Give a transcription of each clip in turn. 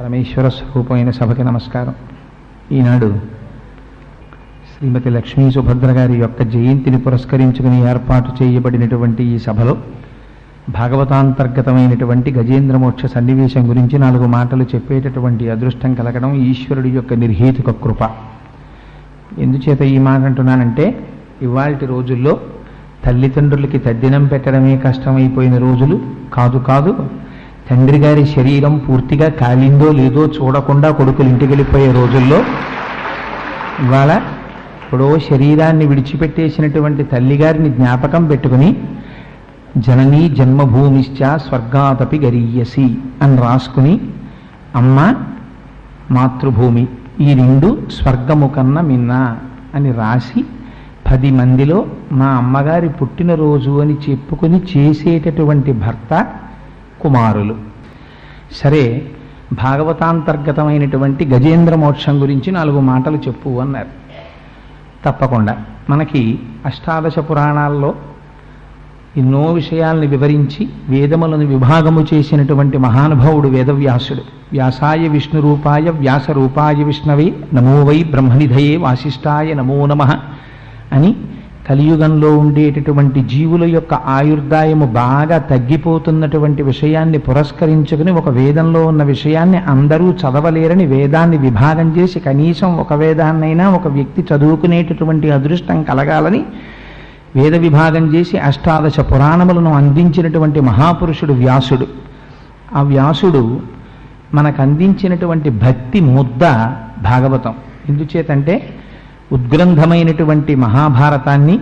పరమేశ్వర స్వరూపమైన సభకి నమస్కారం. ఈనాడు శ్రీమతి లక్ష్మీ సుభద్ర గారి యొక్క జయంతిని పురస్కరించుకుని ఏర్పాటు చేయబడినటువంటి ఈ సభలో భాగవతాంతర్గతమైనటువంటి గజేంద్రమోక్ష సన్నివేశం గురించి నాలుగు మాటలు చెప్పేటటువంటి అదృష్టం కలగడం ఈశ్వరుడి యొక్క నిర్హేతుక కృప. ఎందుచేత ఈ మాట అంటున్నానంటే ఇవాల్టి రోజుల్లో తల్లిదండ్రులకి తద్దినం పెట్టడమే కష్టమైపోయిన రోజులు కాదు కాదు తండ్రి గారి శరీరం పూర్తిగా కాలిందో లేదో చూడకుండా కొడుకులు ఇంటికి వెళ్ళిపోయే రోజుల్లో ఇవాళ ఇప్పుడో శరీరాన్ని విడిచిపెట్టేసినటువంటి తల్లిగారిని జ్ఞాపకం పెట్టుకుని జననీ జన్మభూమిశ్చ స్వర్గాతపి గరీయసి అని రాసుకుని అమ్మ మాతృభూమి ఈ రెండు స్వర్గము కన్నా మిన్న అని రాసి పది మందిలో మా అమ్మగారి పుట్టినరోజు అని చెప్పుకుని చేసేటటువంటి భర్త కుమారులు. సరే భాగవతాంతర్గతమైనటువంటి గజేంద్ర మోక్షం గురించి నాలుగు మాటలు చెప్పు అన్నారు. తప్పకుండా. మనకి అష్టాదశ పురాణాల్లో ఎన్నో విషయాల్ని వివరించి వేదములను విభాగము చేసినటువంటి మహానుభావుడు వేదవ్యాసుడు. వ్యాసాయ విష్ణు రూపాయ వ్యాస రూపాయ విష్ణవే నమో వై బ్రహ్మనిధయే వాసిష్ఠాయ నమో నమ అని కలియుగంలో ఉండేటటువంటి జీవుల యొక్క ఆయుర్దాయము బాగా తగ్గిపోతున్నటువంటి విషయాన్ని పురస్కరించుకుని ఒక వేదంలో ఉన్న విషయాన్ని అందరూ చదవలేరని వేదాన్ని విభాగం చేసి కనీసం ఒక వేదాన్నైనా ఒక వ్యక్తి చదువుకునేటటువంటి అదృష్టం కలగాలని వేద విభాగం చేసి అష్టాదశ పురాణములను అందించినటువంటి మహాపురుషుడు వ్యాసుడు. ఆ వ్యాసుడు మనకు అందించినటువంటి భక్తి ముద్ద భాగవతం. ఎందుచేతంటే ఉద్గ్రంథమైనటువంటి మహాభారతాన్ని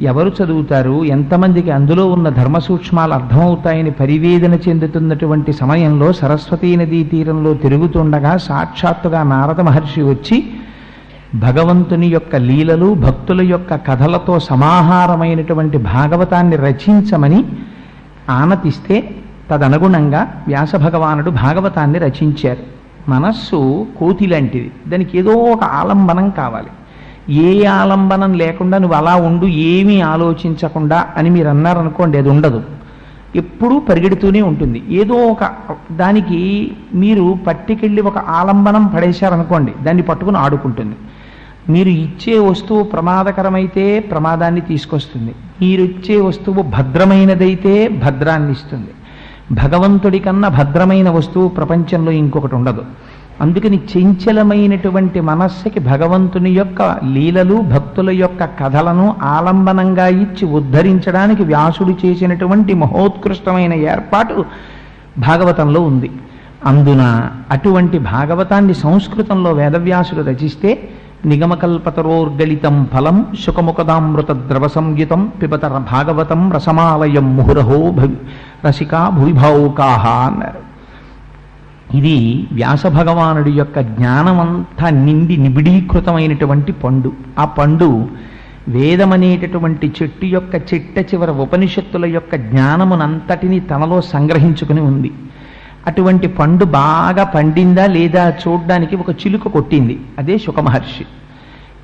ఎవరు చదువుతారు? ఎంతమందికి అందులో ఉన్న ధర్మ సూక్ష్మాలు అర్థమవుతాయని పరివేదన చెందుతున్నటువంటి సమయంలో సరస్వతీ నదీ తీరంలో తిరుగుతుండగా సాక్షాత్తుగా నారద మహర్షి వచ్చి భగవంతుని యొక్క లీలలు భక్తుల యొక్క కథలతో సమాహారమైనటువంటి భాగవతాన్ని రచించమని ఆనతిస్తే తదనుగుణంగా వ్యాస భగవానుడు భాగవతాన్ని రచించారు. మనస్సు కోతి లాంటిది దానికి ఏదో ఒక ఆలంబనం కావాలి. ఏ ఆలంబనం లేకుండా నువ్వు అలా ఉండు ఏమీ ఆలోచించకుండా అని మీరు అన్నారనుకోండి అది ఉండదు. ఎప్పుడూ పరిగెడుతూనే ఉంటుంది. ఏదో ఒక దానికి మీరు పట్టుకెళ్ళి ఒక ఆలంబనం పడేశారనుకోండి దాన్ని పట్టుకుని ఆడుకుంటుంది. మీరు ఇచ్చే వస్తువు ప్రమాదకరమైతే ప్రమాదాన్ని తీసుకొస్తుంది. మీరు ఇచ్చే వస్తువు భద్రమైనదైతే భద్రాన్ని ఇస్తుంది భగవంతుడి కన్నా భద్రమైన వస్తువు ప్రపంచంలో ఇంకొకటి ఉండదు. అందుకని చంచలమైనటువంటి మనస్సుకి భగవంతుని యొక్క లీలలు భక్తుల యొక్క కథలను ఆలంబనంగా ఇచ్చి ఉద్ధరించడానికి వ్యాసుడు చేసినటువంటి మహోత్కృష్టమైన ఏర్పాటు భాగవతంలో ఉంది. అందున అటువంటి భాగవతాన్ని సంస్కృతంలో వేదవ్యాసుడు రచిస్తే నిగమకల్పతరోర్గలితం ఫలం సుఖముఖదామృత ద్రవ సంయుతం పిబత భాగవతం రసమాలయం ముహురహో భవి రసికా భువిభావుకాహ అన్నారు. ఇది వ్యాస భగవానుడి యొక్క జ్ఞానమంతా నిండి నిబిడీకృతమైనటువంటి పండు. ఆ పండు వేదమనేటటువంటి చెట్టు యొక్క చిట్ట చివర ఉపనిషత్తుల యొక్క జ్ఞానమునంతటిని తనలో సంగ్రహించుకుని ఉంది. అటువంటి పండు బాగా పండిందా లేదా చూడ్డానికి ఒక చిలుక కొట్టింది. అదే శుకమహర్షి.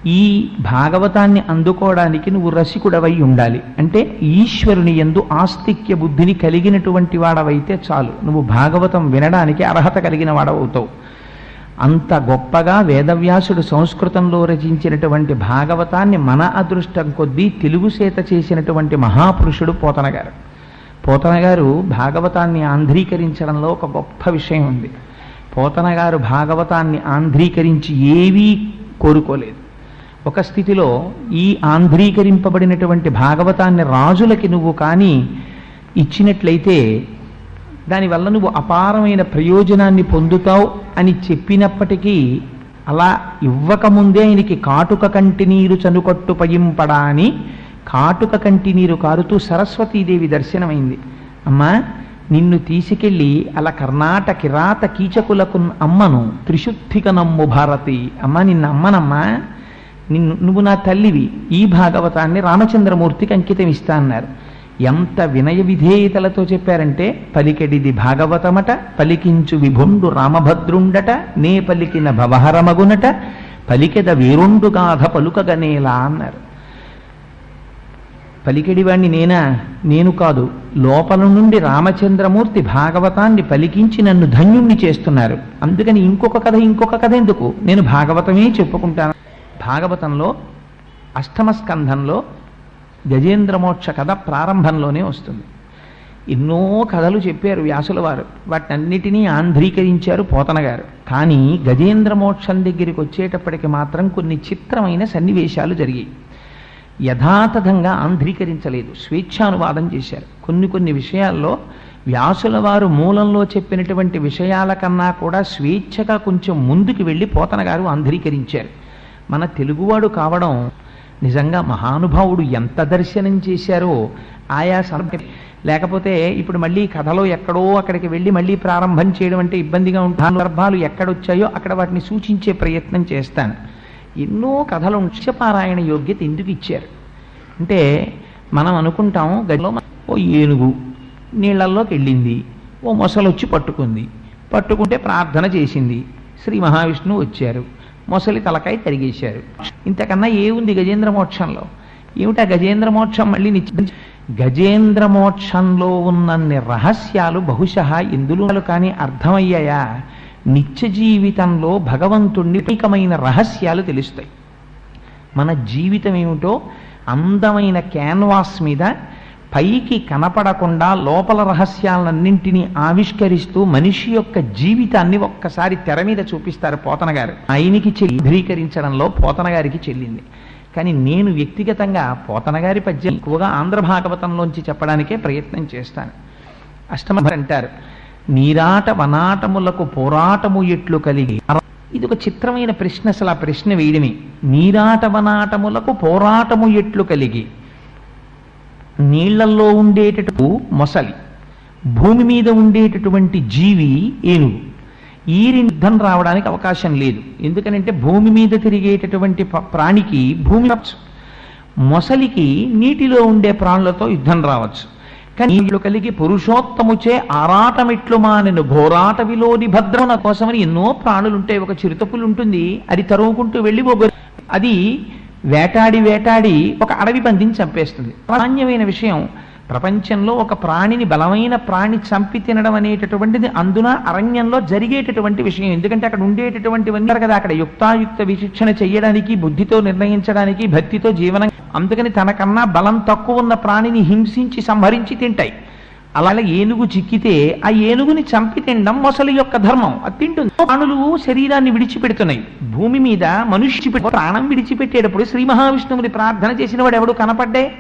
ఈ భాగవతాన్ని అందుకోవడానికి నువ్వు రసికుడవై ఉండాలి. అంటే ఈశ్వరుని ఎందు ఆస్తిక్య బుద్ధిని కలిగినటువంటి వాడవైతే చాలు. నువ్వు భాగవతం వినడానికి అర్హత కలిగిన వాడవుతావు. అంత గొప్పగా వేదవ్యాసుడు సంస్కృతంలో రచించినటువంటి భాగవతాన్ని మన అదృష్టం కొద్దీ తెలుగు సేత చేసినటువంటి మహాపురుషుడు పోతనగారు. పోతనగారు భాగవతాన్ని ఆంధ్రీకరించడంలో ఒక గొప్ప విషయం ఉంది. పోతనగారు భాగవతాన్ని ఆంధ్రీకరించి ఏవీ కోరుకోలేదు. ఒక స్థితిలో ఈ ఆంధ్రీకరింపబడినటువంటి భాగవతాన్ని రాజులకి నువ్వు కానీ ఇచ్చినట్లయితే దానివల్ల నువ్వు అపారమైన ప్రయోజనాన్ని పొందుతావు అని చెప్పినప్పటికీ అలా ఇవ్వకముందే ఆయనకి కాటుక కంటి నీరు చనుకట్టు పయింపడా అని కాటుక కంటి నీరు కారుతూ సరస్వతీదేవి దర్శనమైంది. అమ్మా నిన్ను తీసుకెళ్ళి అలా కర్ణాట కిరాత కీచకులకు అమ్మను త్రిశుద్ధిక నమ్ము భారతి. అమ్మ నిన్న అమ్మనమ్మా. నిన్ను నువ్వు నా తల్లివి. ఈ భాగవతాన్ని రామచంద్రమూర్తికి అంకితం ఇస్తా అన్నారు. ఎంత వినయ విధేయతలతో చెప్పారంటే పలికెడిది భాగవతమట పలికించు విభుండు రామభద్రుండట నే పలికిన భవహరమగునట పలికెద వీరుండు గాథ పలుకగనేలా అన్నారు. పలికెడివాణ్ణి నేనా? నేను కాదు. లోపల నుండి రామచంద్రమూర్తి భాగవతాన్ని పలికించి నన్ను ధన్యుణ్ణి చేస్తున్నారు. అందుకని ఇంకొక కథ ఇంకొక కథ ఎందుకు? నేను భాగవతమే చెప్పుకుంటాను. భాగవతంలో అష్టమస్కంధంలో గజేంద్రమోక్ష కథ ప్రారంభంలోనే వస్తుంది. ఎన్నో కథలు చెప్పారు వ్యాసుల వారు. వాటన్నిటినీ ఆంధ్రీకరించారు పోతన గారు. కానీ గజేంద్రమోక్షం దగ్గరికి వచ్చేటప్పటికి మాత్రం కొన్ని చిత్రమైన సన్నివేశాలు జరిగాయి. యథాతథంగా ఆంధ్రీకరించలేదు. స్వేచ్ఛానువాదం చేశారు. కొన్ని కొన్ని విషయాల్లో వ్యాసుల వారు మూలంలో చెప్పినటువంటి విషయాల కన్నా కూడా స్వేచ్ఛగా కొంచెం ముందుకు వెళ్ళి పోతన గారు ఆంధ్రీకరించారు. మన తెలుగువాడు కావడం నిజంగా మహానుభావుడు ఎంత దర్శనం చేశారో ఆయా సందర్భ లేకపోతే ఇప్పుడు మళ్ళీ కథలో ఎక్కడో అక్కడికి వెళ్ళి మళ్ళీ ప్రారంభం చేయడం అంటే ఇబ్బందిగా ఉంటాను సందర్భాలు ఎక్కడొచ్చాయో అక్కడ వాటిని సూచించే ప్రయత్నం చేస్తాను. ఎన్నో కథలు పారాయణ యోగ్యత ఎందుకు ఇచ్చారు? అంటే మనం అనుకుంటాం గదిలో ఓ ఏనుగు నీళ్ళల్లోకి వెళ్ళింది ఓ మొసలొచ్చి పట్టుకుంది. పట్టుకుంటే ప్రార్థన చేసింది. శ్రీ మహావిష్ణువు వచ్చారు. మొసలి తలకాయ తరిగేశారు. ఇంతకన్నా ఏముంది గజేంద్ర మోక్షంలో? ఏమిటా గజేంద్ర మోక్షం మళ్ళీ నిత్య? గజేంద్ర మోక్షంలో ఉన్నన్ని రహస్యాలు బహుశ ఎందులో కానీ అర్థమయ్యాయా? నిత్య జీవితంలో భగవంతుణ్ణి పైకమైన రహస్యాలు తెలుస్తాయి. మన జీవితం ఏమిటో అందమైన క్యాన్వాస్ మీద పైకి కనపడకుండా లోపల రహస్యాలన్నింటినీ ఆవిష్కరిస్తూ మనిషి యొక్క జీవితాన్ని ఒక్కసారి తెర మీద చూపిస్తారు పోతన గారు ఆయనకి చెంద్రీకరించడంలో పోతన గారికి చెల్లింది. కానీ నేను వ్యక్తిగతంగా పోతన గారి పద్యం ఎక్కువగా ఆంధ్ర భాగవతంలోంచి చెప్పడానికే ప్రయత్నం చేస్తాను. అష్టమ అంటారు నీరాట వనాటములకు పోరాటము ఎట్లు కలిగి ఇది ఒక చిత్రమైన ప్రశ్న. అసలు ఆ ప్రశ్న వేయడమే. నీరాట వనాటములకు పోరాటము ఎట్లు కలిగి నీళ్ళల్లో ఉండేటటు మొసలి భూమి మీద ఉండేటటువంటి జీవి ఏనుగు. ఈ యుద్ధం రావడానికి అవకాశం లేదు. ఎందుకనంటే భూమి మీద తిరిగేటటువంటి ప్రాణికి భూమి రావచ్చు. మొసలికి నీటిలో ఉండే ప్రాణులతో యుద్ధం రావచ్చు. కానీ వీళ్ళు కలిగి పురుషోత్తముచే ఆరాటమిట్లు మానను. ఘోరాట విలోని భద్రమున కోసమని ఎన్నో ప్రాణులు ఉంటాయి ఒక చిరుతపులు ఉంటుంది అది తరుముకుంటూ వెళ్ళి అది వేటాడి వేటాడి ఒక అడవి పందిని చంపేస్తుంది. సామాన్యమైన విషయం ప్రపంచంలో ఒక ప్రాణిని బలమైన ప్రాణి చంపి తినడం అనేటటువంటిది అందున అరణ్యంలో జరిగేటటువంటి విషయం. ఎందుకంటే అక్కడ ఉండేటటువంటివన్నీ కదా అక్కడ యుక్తాయుక్త విశిక్షణ చేయడానికి బుద్ధితో నిర్ణయించడానికి భక్తితో జీవనం. అందుకని తనకన్నా బలం తక్కువ ఉన్న ప్రాణిని హింసించి సంహరించి తింటాయి. అలాగే ఏనుగు చిక్కితే ఆ ఏనుగుని చంపి తినడం మొసలి యొక్క ధర్మం. అది తింటుంది. ప్రాణులు శరీరాన్ని విడిచిపెడుతున్నాయి. భూమి మీద మనుష్య ప్రాణం విడిచిపెట్టేటప్పుడు శ్రీ మహావిష్ణువుని ప్రార్థన చేసిన వాడు ఎవడు కనపడ్డే?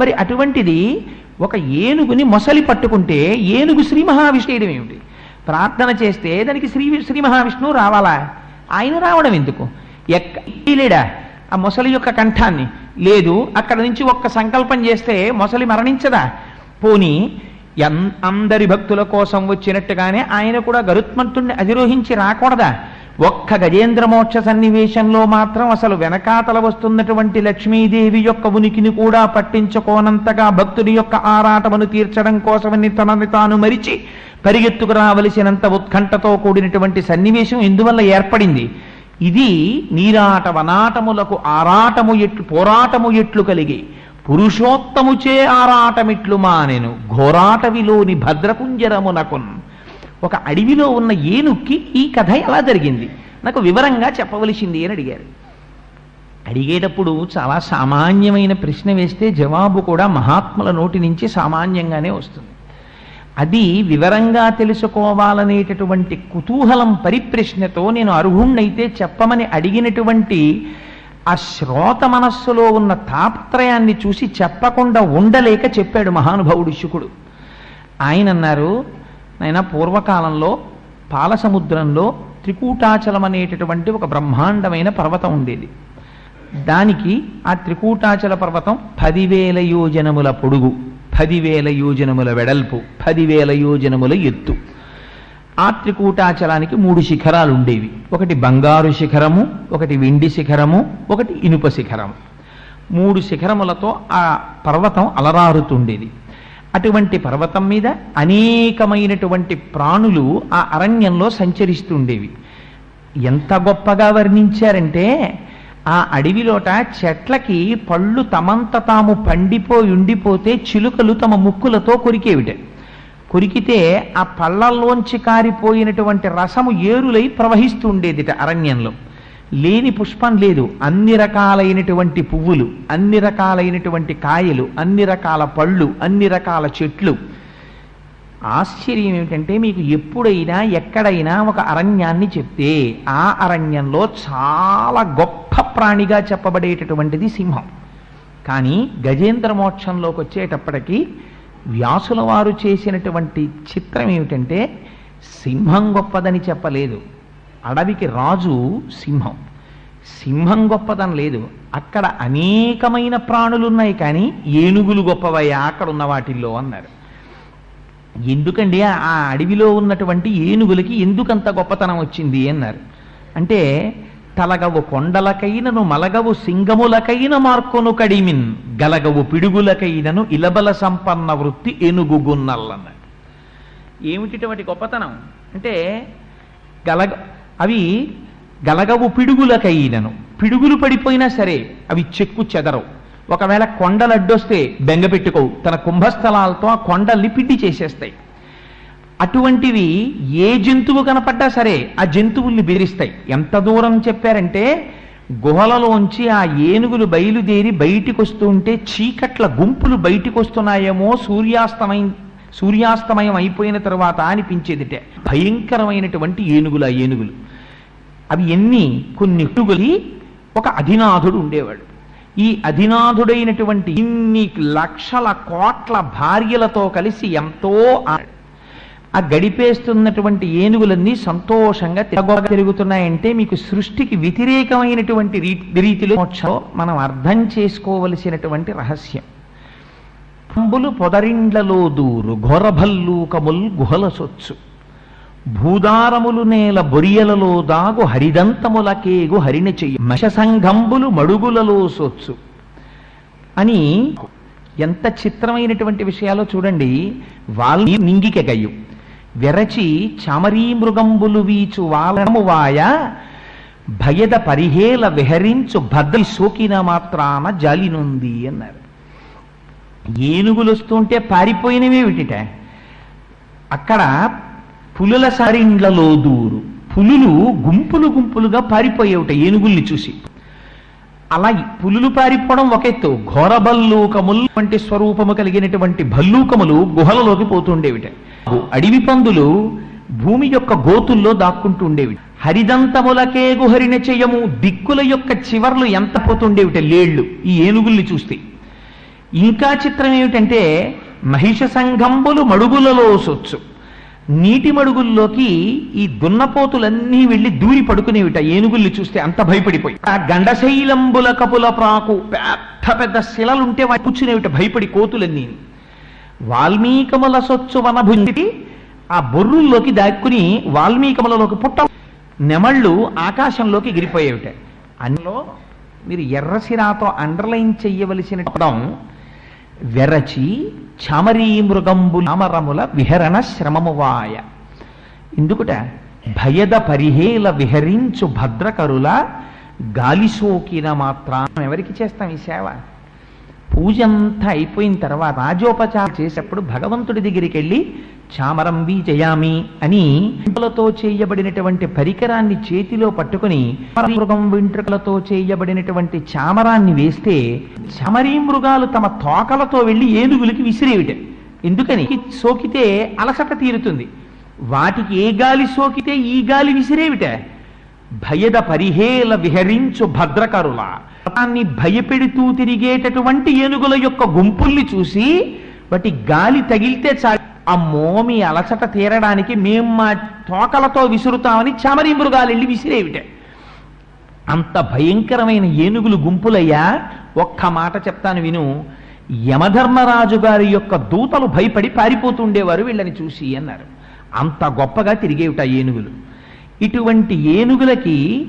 మరి అటువంటిది ఒక ఏనుగుని మొసలి పట్టుకుంటే ఏనుగు శ్రీ మహావిష్ణుయడం ఏమిటి? ప్రార్థన చేస్తే దానికి శ్రీ శ్రీ మహావిష్ణువు రావాలా? ఆయన రావడం ఎందుకు? ఎక్కడా ఆ మొసలి యొక్క కంఠాన్ని. లేదు అక్కడ నుంచి ఒక్క సంకల్పం చేస్తే మొసలి మరణించదా? పోనీ అందరి భక్తుల కోసం వచ్చినట్టుగానే ఆయన కూడా గరుత్మంతుణ్ణి అధిరోహించి రాకూడదా? ఒక్క గజేంద్ర మోక్ష సన్నివేశంలో మాత్రం అసలు వెనకాతల వస్తున్నటువంటి లక్ష్మీదేవి యొక్క ఉనికిని కూడా పట్టించుకోనంతగా భక్తుడి యొక్క ఆరాటమును తీర్చడం కోసమని తనని తాను మరిచి పరిగెత్తుకు రావలసినంత ఉత్కంఠతో కూడినటువంటి సన్నివేశం ఇందువల్ల ఏర్పడింది. ఇది నీరాట వనాటములకు ఆరాటము ఎట్లు పోరాటము ఎట్లు కలిగి పురుషోత్తముచే ఆరాటమిట్లు మానెను. ఘోరాటవిలోని భద్రకుంజరమునకున్ ఒక అడవిలో ఉన్న ఏనుక్కి ఈ కథ ఎలా జరిగింది? నాకు వివరంగా చెప్పవలసింది అని అడిగారు. అడిగేటప్పుడు చాలా సామాన్యమైన ప్రశ్న వేస్తే జవాబు కూడా మహాత్ముల నోటి నుంచి సామాన్యంగానే వస్తుంది. అది వివరంగా తెలుసుకోవాలనేటటువంటి కుతూహలం పరిప్రశ్నతో నేను అర్హుణ్ణైతే చెప్పమని అడిగినటువంటి ఆ శ్రోత మనస్సులో ఉన్న తాపత్రయాన్ని చూసి చెప్పకుండా ఉండలేక చెప్పాడు మహానుభావుడు శుకుడు. ఆయన అన్నారు ఆయన పూర్వకాలంలో పాలసముద్రంలో త్రికూటాచలం అనేటటువంటి ఒక బ్రహ్మాండమైన పర్వతం ఉండేది. దానికి ఆ త్రికూటాచల పర్వతం పదివేల యోజనముల పొడుగు పదివేల యోజనముల వెడల్పు పదివేల యోజనముల ఎత్తు. ఆ త్రికూటాచలానికి మూడు శిఖరాలు ఉండేవి. ఒకటి బంగారు శిఖరము ఒకటి వెండి శిఖరము ఒకటి ఇనుప శిఖరము. మూడు శిఖరములతో ఆ పర్వతం అలరారుతుండేది. అటువంటి పర్వతం మీద అనేకమైనటువంటి ప్రాణులు ఆ అరణ్యంలో సంచరిస్తుండేవి. ఎంత గొప్పగా వర్ణించారంటే ఆ అడవిలోట చెట్లకి పళ్ళు తమంత తాము పండిపోయి ఉండిపోతే చిలుకలు తమ ముక్కులతో కొరికేవిట. కొరికితే ఆ పళ్ళల్లోంచి కారిపోయినటువంటి రసము ఏరులై ప్రవహిస్తూ ఉండేదిట అరణ్యంలో. లేని పుష్పం లేదు. అన్ని రకాలైనటువంటి పువ్వులు అన్ని రకాలైనటువంటి కాయలు అన్ని రకాల పళ్ళు అన్ని రకాల చెట్లు. ఆశ్చర్యం ఏమిటంటే మీకు ఎప్పుడైనా ఎక్కడైనా ఒక అరణ్యాన్ని చెప్తే ఆ అరణ్యంలో చాలా గొప్ప ప్రాణిగా చెప్పబడేటటువంటిది సింహం. కానీ గజేంద్ర మోక్షంలోకి వచ్చేటప్పటికీ వ్యాసుల వారు చేసినటువంటి చిత్రం ఏమిటంటే సింహం గొప్పదని చెప్పలేదు. అడవికి రాజు సింహం. సింహం గొప్పదని లేదు. అక్కడ అనేకమైన ప్రాణులున్నాయి కానీ ఏనుగులు గొప్పవయ్యా అక్కడ ఉన్న వాటిల్లో అన్నారు. ఎందుకండి? ఆ అడవిలో ఉన్నటువంటి ఏనుగులకి ఎందుకంత గొప్పతనం వచ్చింది? అన్నారు. అంటే కలగవు కొండలకైనను మలగవు సింగములకైన మార్కొను కడిమిన్ గలగవు పిడుగులకైనను ఇలబల సంపన్న వృత్తి ఏనుగుగున్నల్లన్నారు ఏమిటిటువంటి గొప్పతనం? అంటే గలగ అవి గలగవు పిడుగులకైనను. పిడుగులు పడిపోయినా సరే అవి చెక్కు చెదరవు. ఒకవేళ కొండలు అడ్డొస్తే బెంగ పెట్టుకోవు. తన కుంభస్థలాలతో ఆ కొండల్ని పిడ్డి చేసేస్తాయి. అటువంటివి ఏ జంతువు కనపడ్డా సరే ఆ జంతువుల్ని బెదిరిస్తాయి. ఎంత దూరం చెప్పారంటే గుహలలోంచి ఆ ఏనుగులు బయలుదేరి బయటికి వస్తుంటే చీకట్ల గుంపులు బయటికి వస్తున్నాయేమో సూర్యాస్తమయం సూర్యాస్తమయం అయిపోయిన తర్వాత అనిపించేదిటే. భయంకరమైనటువంటి ఏనుగులు ఆ ఏనుగులు. అవి ఎన్ని? కొన్ని ఏనుగులి ఒక అధినాథుడు ఉండేవాడు. ఈ అధినాథుడైనటువంటి ఇన్ని లక్షల కోట్ల భార్యలతో కలిసి ఎంతో ఆ- గడిపేస్తున్నటువంటి ఏనుగులన్నీ సంతోషంగా తిరగ తిరుగుతున్నాయంటే మీకు సృష్టికి వ్యతిరేకమైనటువంటి రీతిలో మోక్షంలో మనం అర్థం చేసుకోవలసినటువంటి రహస్యం. పంబులు పొదరిండ్లలో దూరు ఘోరభల్లూకముల్ గుహల సొచ్చు. భూదారములు నేల బొరియలలో దాగు హరిదంతములకేగు హరిణ చెయ్యి. మషసంఘంబులు మడుగులలో సొచ్చు. అని ఎంత చిత్రమైనటువంటి విషయాలో చూడండి వాళ్ళు నింగికెగయ్యు వెరచి చమరీ మృగంబులు వీచు వాలనము వాయ భయద పరిహేల విహరించు భద్రి సోకిన మాత్రాన జాలినుంది అన్నారు. ఏనుగులు వస్తుంటే పారిపోయినవేమిటిట అక్కడ పులుల సరిండ్లలో దూరు. పులులు గుంపులు గుంపులుగా పారిపోయేవిట ఏనుగుల్ని చూసి. అలా పులులు పారిపోవడం ఒక ఎత్తు. ఘోర భల్లూకములు వంటి స్వరూపము కలిగినటువంటి భల్లూకములు గుహలలోకి పోతుండేవిట అడవి పందులు భూమి యొక్క గోతుల్లో దాక్కుంటూ ఉండేవి హరిదంతములకే గుహరిన చెయ్యము దిక్కుల యొక్క చివర్లు ఎంత పోతుండేవిట లేళ్ళు ఈ ఏనుగుల్ని చూస్తే. ఇంకా చిత్రం ఏమిటంటే మహిష సంఘంబులు మడుగులలో సొచ్చు. నీటి మడుగుల్లోకి ఈ దున్నపోతులన్నీ వెళ్ళి దూరి పడుకునేవిట. ఏనుగుల్ని చూస్తే అంత భయపడిపోయి. ఆ గండశైలంబుల కపుల ప్రాకు పెద్ద పెద్ద శిలలుంటే వాటి కూర్చునేవిట భయపడి కోతులన్నీ. వాల్మీకముల సొచ్చు వనభుంచి ఆ బొర్రుల్లోకి దాక్కుని వాల్మీకములలోకి పుట్ట నెమళ్ళు ఆకాశంలోకి ఎగిరిపోయేవిట. అందులో మీరు ఎర్రసిరాతో అండర్లైన్ చెయ్యవలసిన పదం వెరచి చామరీ మృగంబు నామరముల విహరణ శ్రమమువాయ. ఎందుకుట భయద పరిహేల విహరించు భద్రకరుల గాలి సోకిన మాత్రం ఎవరికి చేస్తాం ఈ సేవ? పూజ అంతా అయిపోయిన తర్వాత రాజోపచారం చేసేప్పుడు భగవంతుడి దగ్గరికి వెళ్ళి చామరం వీజయామి అని వెంట్రుకలతో చేయబడినటువంటి పరికరాన్ని చేతిలో పట్టుకుని మృగం వెంట్రుకలతో చేయబడినటువంటి చామరాన్ని వేస్తే చమరీ మృగాలు తమ తోకలతో వెళ్ళి ఏనుగులకి విసిరేవిట. ఎందుకని? సోకితే అలసట తీరుతుంది. వాటికి ఏ గాలి సోకితే ఈ గాలి విసిరేవిట. భయద పరిహేల విహరించు భద్రకరుల. దాన్ని భయపెడుతూ తిరిగేటటువంటి ఏనుగుల యొక్క గుంపుల్ని చూసి వాటి గాలి తగిలితే చాలు. అమ్మో మీ అలసట తీరడానికి మేం మా తోకలతో విసురుతామని చమరి మృగాలు వెళ్ళి విసిరేవిటే. అంత భయంకరమైన ఏనుగులు గుంపులయ్యా ఒక్క మాట చెప్తాను విను. యమధర్మరాజు గారి యొక్క దూతలు భయపడి పారిపోతుండేవారు వీళ్ళని చూసి అన్నారు. అంత గొప్పగా తిరిగేవిట ఏనుగులు. ఇటువంటి ఏనుగులకి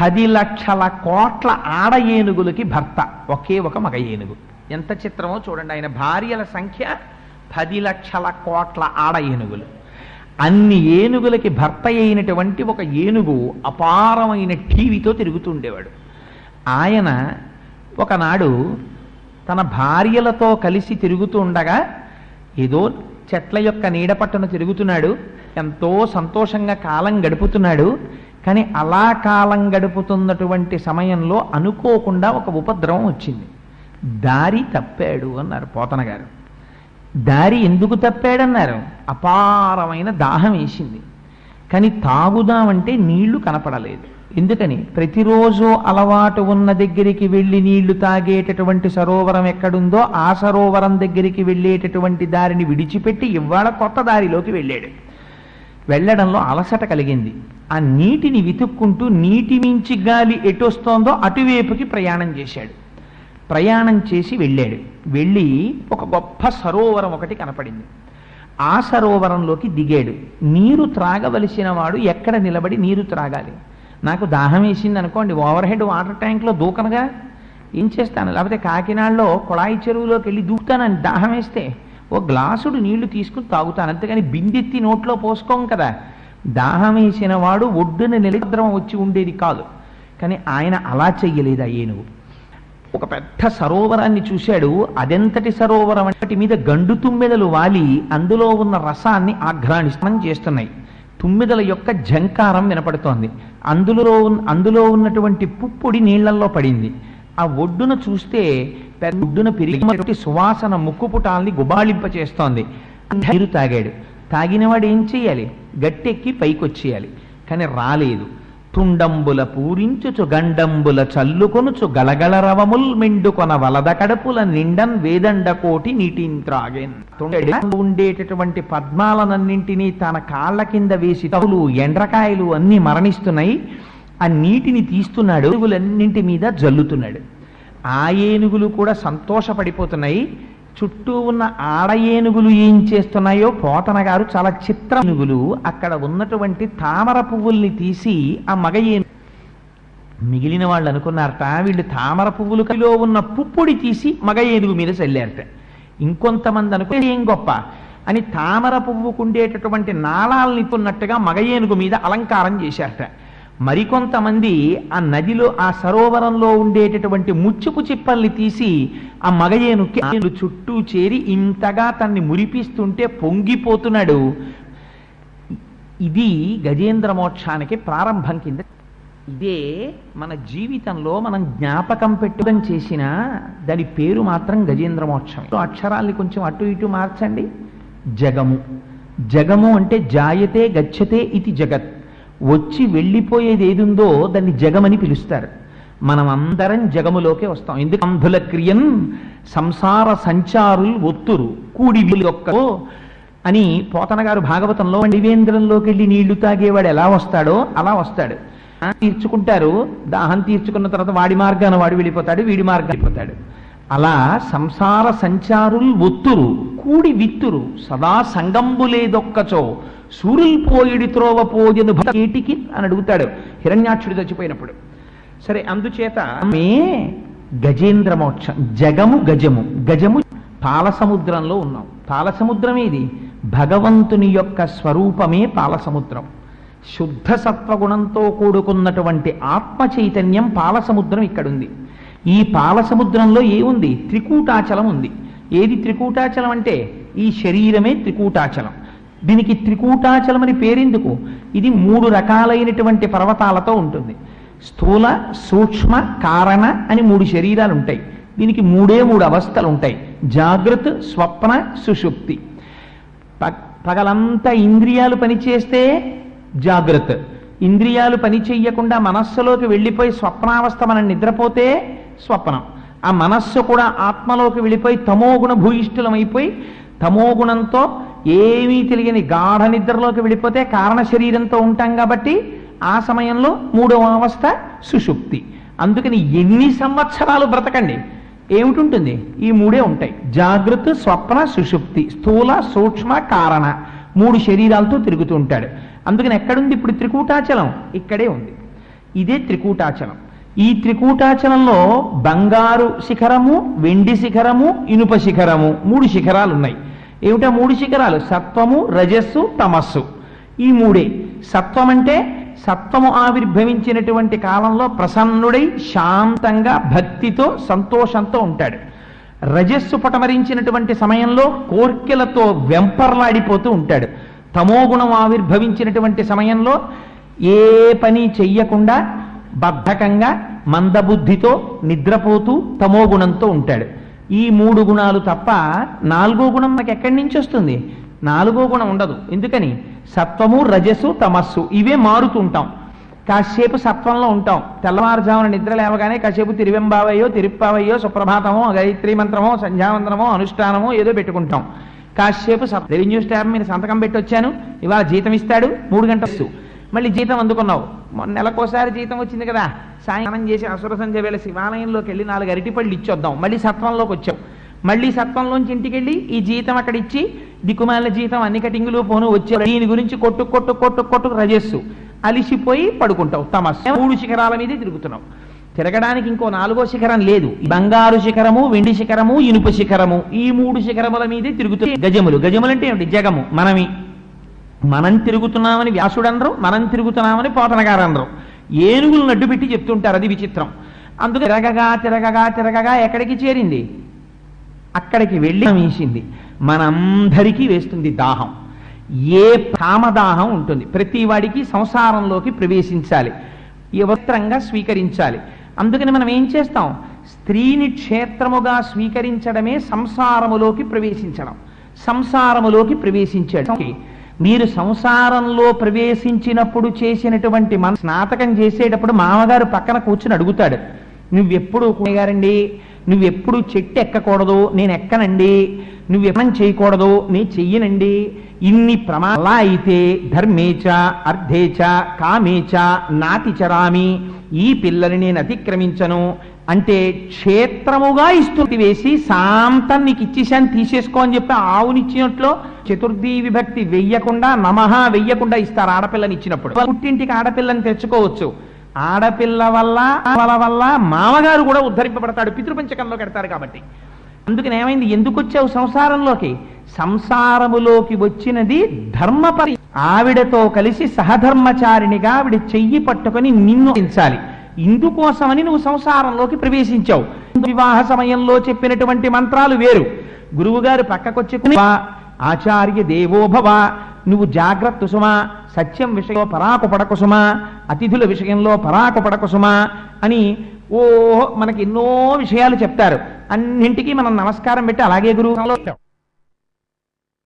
పది లక్షల కోట్ల ఆడ ఏనుగులకి భర్త ఒకే ఒక మగ ఏనుగు. ఎంత చిత్రమో చూడండి. ఆయన భార్యల సంఖ్య పది లక్షల కోట్ల ఆడ ఏనుగులు. అన్ని ఏనుగులకి భర్త అయినటువంటి ఒక ఏనుగు అపారమైన టీవీతో తిరుగుతుండేవాడు ఆయన ఒకనాడు తన భార్యలతో కలిసి తిరుగుతూ ఉండగా ఏదో చెట్ల యొక్క నీడ పట్టున తిరుగుతున్నాడు. ఎంతో సంతోషంగా కాలం గడుపుతున్నాడు. కానీ అలా కాలం గడుపుతున్నటువంటి సమయంలో అనుకోకుండా ఒక ఉపద్రవం వచ్చింది. దారి తప్పాడు అన్నారు పోతన గారు దారి ఎందుకు తప్పాడన్నారు? అపారమైన దాహం వేసింది. కానీ తాగుదామంటే నీళ్ళు కనపడలేదు. ఎందుకని? ప్రతిరోజు అలవాటు ఉన్న దగ్గరికి వెళ్ళి నీళ్ళు తాగేటటువంటి సరోవరం ఎక్కడుందో ఆ సరోవరం దగ్గరికి వెళ్ళేటటువంటి దారిని విడిచిపెట్టి ఇవాళ కొత్త దారిలోకి వెళ్ళాడు. వెళ్ళడంలో అలసట కలిగింది. ఆ నీటిని వెతుక్కుంటూ నీటి మించి గాలి ఎటొస్తోందో అటువైపుకి ప్రయాణం చేశాడు. ప్రయాణం చేసి వెళ్ళాడు. వెళ్ళి ఒక గొప్ప సరోవరం ఒకటి కనపడింది. ఆ సరోవరంలోకి దిగాడు. నీరు త్రాగవలసిన వాడు ఎక్కడ నిలబడి నీరు త్రాగాలి? నాకు దాహం వేసింది అనుకోండి ఓవర్ హెడ్ వాటర్ ట్యాంక్లో దూకనగా? ఏం చేస్తాను? లేకపోతే కాకినాడలో కొళాయి చెరువులోకి వెళ్ళి దూకుతానని దాహం వేస్తే ఓ గ్లాసుడు నీళ్ళు తీసుకుని తాగుతాను. అంతేగాని బిందెత్తి నోట్లో పోసుకోం కదా. దాహం వేసిన వాడు ఒడ్డున నిలద్రం వచ్చి ఉండేది కాదు. కానీ ఆయన అలా చెయ్యలేదా ఆ ఏనుగు? ఒక పెద్ద సరోవరాన్ని చూశాడు. అదెంతటి సరోవరం అంటే మీద గండు తుమ్మెదలు వాలి. అందులో ఉన్న రసాన్ని ఆఘ్రాణిస్తం చేస్తున్నాయి. తుమ్మెదల యొక్క జంకారం వినపడుతోంది. అందులో ఉన్న- అందులో ఉన్నటువంటి పుప్పొడి నీళ్ళల్లో పడింది. ఆ ఒడ్డున చూస్తే ఒడ్డున పెరిగినటువంటి సువాసన ముక్కుపుటాల్ని గుబాళింపచేస్తోంది. నీరు తాగాడు. తాగినవాడు ఏం చేయాలి గట్టెక్కి పైకొచ్చేయాలి. కానీ రాలేదు. తుండంబుల పూరించుచు గండంబుల చల్లుకొనుచు గలగల రవముల్ మెండుకొన వలద కడపుల నిండన్ వేదండ కోటి నీటిని త్రాగేన్. ఉండేటటువంటి పద్మాలనన్నింటినీ తన కాళ్ళ కింద వేసి తవులు ఎండ్రకాయలు అన్ని మరణిస్తున్నాయి. ఆ నీటిని తీస్తున్నాడు ఏనుగులన్నింటి మీద జల్లుతున్నాడు. ఆ ఏనుగులు కూడా సంతోషపడిపోతున్నాయి. చుట్టూ ఉన్న ఆడ ఏనుగులు ఏం చేస్తున్నాయో పోతన గారు చాలా చిత్ర ఏనుగులు. అక్కడ ఉన్నటువంటి తామర పువ్వుల్ని తీసి ఆ మగ ఏనుగు మిగిలిన వాళ్ళు అనుకున్నారట వీళ్ళు తామర పువ్వులు కలిలో ఉన్న పుప్పొడి తీసి మగ ఏనుగు మీద చల్లారట. ఇంకొంతమంది అనుకుని ఏం గొప్ప? అని తామర పువ్వుకుండేటటువంటి నాళాలని ఉన్నట్టుగా మగ ఏనుగు మీద అలంకారం చేశారట. మరికొంతమంది ఆ నదిలో ఆ సరోవరంలో ఉండేటటువంటి ముచ్చుపు చిప్పల్ని తీసి ఆ మగ చుట్టూ చేరి ఇంతగా తన్ని మురిపిస్తుంటే పొంగిపోతున్నాడు. ఇది గజేంద్ర మోక్షానికి ప్రారంభం కింద. ఇదే మన జీవితంలో మనం జ్ఞాపకం పెట్టుదని చేసిన దాని పేరు మాత్రం గజేంద్ర మోక్షం. అక్షరాల్ని కొంచెం అటు ఇటు మార్చండి. జగము. జగము అంటే జాయతే గచ్చతే ఇది జగత్. వచ్చి వెళ్ళిపోయేది ఏదుందో దాన్ని జగమని పిలుస్తారు. మనం అందరం జగములోకే వస్తాం. ఎందుకు? అంధుల క్రియన్ సంసార సంచారులు ఒత్తురు. కూడి యొక్క అని పోతనగారు భాగవతంలో నివేంద్రంలోకి వెళ్ళి నీళ్ళు తాగేవాడు ఎలా వస్తాడో అలా వస్తాడు. తీర్చుకుంటారు. దాహం తీర్చుకున్న తర్వాత వాడి మార్గాన వాడు వెళ్ళిపోతాడు వీడి మార్గాన వెళ్ళిపోతాడు. అలా సంసార సంచారుల్ ఒత్తురు కూడి విత్తురు. సదా సంగంబు లేదొక్కచో త్రోవ పోజను ఏటికి అని అడుగుతాడు. హిరణ్యాక్షుడు చచ్చిపోయినప్పుడు. సరే అందుచేత మే గజేంద్ర మోక్షం జగము గజము గజము పాలసముద్రంలో ఉన్నాం. పాలసముద్రం ఏది భగవంతుని యొక్క స్వరూపమే పాలసముద్రం. శుద్ధ సత్వగుణంతో కూడుకున్నటువంటి ఆత్మ చైతన్యం పాలసముద్రం ఇక్కడుంది. ఈ పాలసముద్రంలో ఏముంది? త్రికూటాచలం ఉంది ఏది త్రికూటాచలం అంటే ఈ శరీరమే త్రికూటాచలం. దీనికి త్రికూటాచలం అని పేరెందుకు? ఇది మూడు రకాలైనటువంటి పర్వతాలతో ఉంటుంది. స్థూల సూక్ష్మ కారణ అని మూడు శరీరాలు ఉంటాయి దీనికి మూడే మూడు అవస్థలు ఉంటాయి జాగ్రత్త స్వప్న సుషుప్తి. ప- పగలంతా ఇంద్రియాలు పనిచేస్తే జాగ్రత్త ఇంద్రియాలు పని చెయ్యకుండా మనస్సులోకి వెళ్ళిపోయి స్వప్నావస్థ మనం నిద్రపోతే స్వప్నం. ఆ మనస్సు కూడా ఆత్మలోకి వెళ్ళిపోయి తమోగుణ భూయిష్ఠులమైపోయి తమోగుణంతో ఏమీ తెలియని గాఢ నిద్రలోకి వెళ్ళిపోతే కారణ శరీరంతో ఉంటాం కాబట్టి ఆ సమయంలో మూడవ అవస్థ సుషుప్తి. అందుకని ఎన్ని సంవత్సరాలు బ్రతకండి? ఏమిటుంటుంది? ఈ మూడే ఉంటాయి. జాగ్రత్త స్వప్న సుషుప్తి. స్థూల సూక్ష్మ కారణ. మూడు శరీరాలతో తిరుగుతూ ఉంటాడు. అందుకని ఎక్కడుంది ఇప్పుడు త్రికూటాచలం? ఇక్కడే ఉంది. ఇదే త్రికూటాచలం. ఈ త్రికూటాచలంలో బంగారు శిఖరము వెండి శిఖరము ఇనుప శిఖరము మూడు శిఖరాలు ఉన్నాయి. ఏమిటా మూడు శిఖరాలు? సత్వము రజస్సు తమస్సు. ఈ మూడే. సత్వం అంటే సత్వము ఆవిర్భవించినటువంటి కాలంలో ప్రసన్నుడై శాంతంగా భక్తితో సంతోషంతో ఉంటాడు. రజస్సు పటమరించినటువంటి సమయంలో కోర్కెలతో వెంపర్లాడిపోతూ ఉంటాడు. తమోగుణం ఆవిర్భవించినటువంటి సమయంలో ఏ పని చెయ్యకుండా బద్ధకంగా మందబుద్ధితో నిద్రపోతూ తమోగుణంతో ఉంటాడు. ఈ మూడు గుణాలు తప్ప నాలుగో గుణం మనకి ఎక్కడి నుంచి వస్తుంది? నాలుగో గుణం ఉండదు. ఎందుకని? సత్వము రజస్సు తమస్సు ఇవే మారుతుంటాం. కాసేపు సత్వంలో ఉంటాం. తెల్లవారుజామున నిద్ర లేవగానే కాసేపు తిరువెంబావయ్యో తిరుప్పావయ్యో సుప్రభాతమో గాయత్రి మంత్రమో సంధ్యావందనమో అనుష్ఠానమో ఏదో పెట్టుకుంటాం. కాసేపు రెవెన్యూ స్టాఫ్ మీద సంతకం పెట్టి వచ్చాను ఇవాళ జీతం ఇస్తాడు. మూడు గంటలు. మళ్ళీ జీతం అందుకున్నావు. మొన్న నెలకోసారి జీతం వచ్చింది కదా. సాయంత్రం చేసి అసుర సంధ్య వేళ శివాలయంలోకి వెళ్ళి నాలుగు అరటిపళ్ళు ఇచ్చొద్దాం. మళ్ళీ సత్వంలోకి వచ్చావు. మళ్ళీ సత్వంలోంచి ఇంటికి వెళ్ళి ఈ జీతం అక్కడ ఇచ్చి దిక్కుమాల జీతం అన్ని కటింగులు పోను వచ్చే దీని గురించి కొట్టు కొట్టు కొట్టు కొట్టు రజస్సు. అలిసిపోయి పడుకుంటావు. తమస్. మూడు శిఖరాల మీదే తిరుగుతున్నావు. తిరగడానికి ఇంకో నాలుగో శిఖరం లేదు. బంగారు శిఖరము వెండి శిఖరము ఇనుప శిఖరము ఈ మూడు శిఖరముల మీదే తిరుగుతుంది గజములు. గజములు అంటే ఏమిటి? జగము. మనమి. మనం తిరుగుతున్నామని వ్యాసుడు అనరు మనం తిరుగుతున్నామని పోతనగారు అనరు ఏనుగులు నడ్డు పెట్టి చెప్తుంటారు అది విచిత్రం. అందుకే తిరగగా తిరగగా తిరగగా ఎక్కడికి చేరింది? అక్కడికి వెళ్ళి వేసింది మనందరికీ వేస్తుంది దాహం. ఏ కామదాహం ఉంటుంది? ప్రతి వాడికి సంసారంలోకి ప్రవేశించాలి. యువత్రంగా స్వీకరించాలి. అందుకని మనం ఏం చేస్తాం? స్త్రీని క్షేత్రముగా స్వీకరించడమే సంసారములోకి ప్రవేశించడం. సంసారములోకి ప్రవేశించడం. మీరు సంసారంలో ప్రవేశించినప్పుడు చేసినటువంటి మన స్నాతకం చేసేటప్పుడు మామగారు పక్కన కూర్చుని అడుగుతాడు నువ్వెప్పుడు గారండి నువ్వెప్పుడు చెట్టు ఎక్కకూడదు? నేను ఎక్కనండి? నువ్వు చేయకూడదు? నేను చెయ్యనండి? ఇన్ని ప్రమాలా అయితే ధర్మేచ అర్ధేచ కామేచ నాతి చరామి ఈ పిల్లని నేను అతిక్రమించను. అంటే క్షేత్రముగా ఇస్తుంది వేసి సాంతం నీకు ఇచ్చేసాను తీసేసుకో అని చెప్పి ఆవునిచ్చినట్లో చతుర్థి విభక్తి వెయ్యకుండా నమహ వెయ్యకుండా ఇస్తారు ఆడపిల్లని ఇచ్చినప్పుడు. పుట్టింటికి ఆడపిల్లని తెచ్చుకోవచ్చు. ఆడపిల్ల వల్ల వాళ్ళ వల్ల మామగారు కూడా ఉద్ధరింపబడతాడు పితృపంచకంలో కడతారు కాబట్టి. అందుకని ఏమైంది? ఎందుకు వచ్చావు సంసారంలోకి? సంసారములోకి వచ్చినది ధర్మపరి ఆవిడతో కలిసి సహధర్మచారిణిగా ఆవిడ చెయ్యి పట్టుకొని నిన్ను హింసాలి ఇందుకోసమని నువ్వు సంసారంలోకి ప్రవేశించావు. వివాహ సమయంలో చెప్పినటువంటి మంత్రాలు వేరు. గురువుగారు పక్కకొచ్చుకుని ఆచార్య దేవోభవ నువ్వు జాగ్రత్త సుమా సత్యం విషయంలో పరాకు పడకుసుమా అతిథుల విషయంలో పరాకు పడకుసుమా అని ఓ మనకి ఎన్నో విషయాలు చెప్తారు. అన్నింటికీ మనం నమస్కారం పెట్టి అలాగే గురువు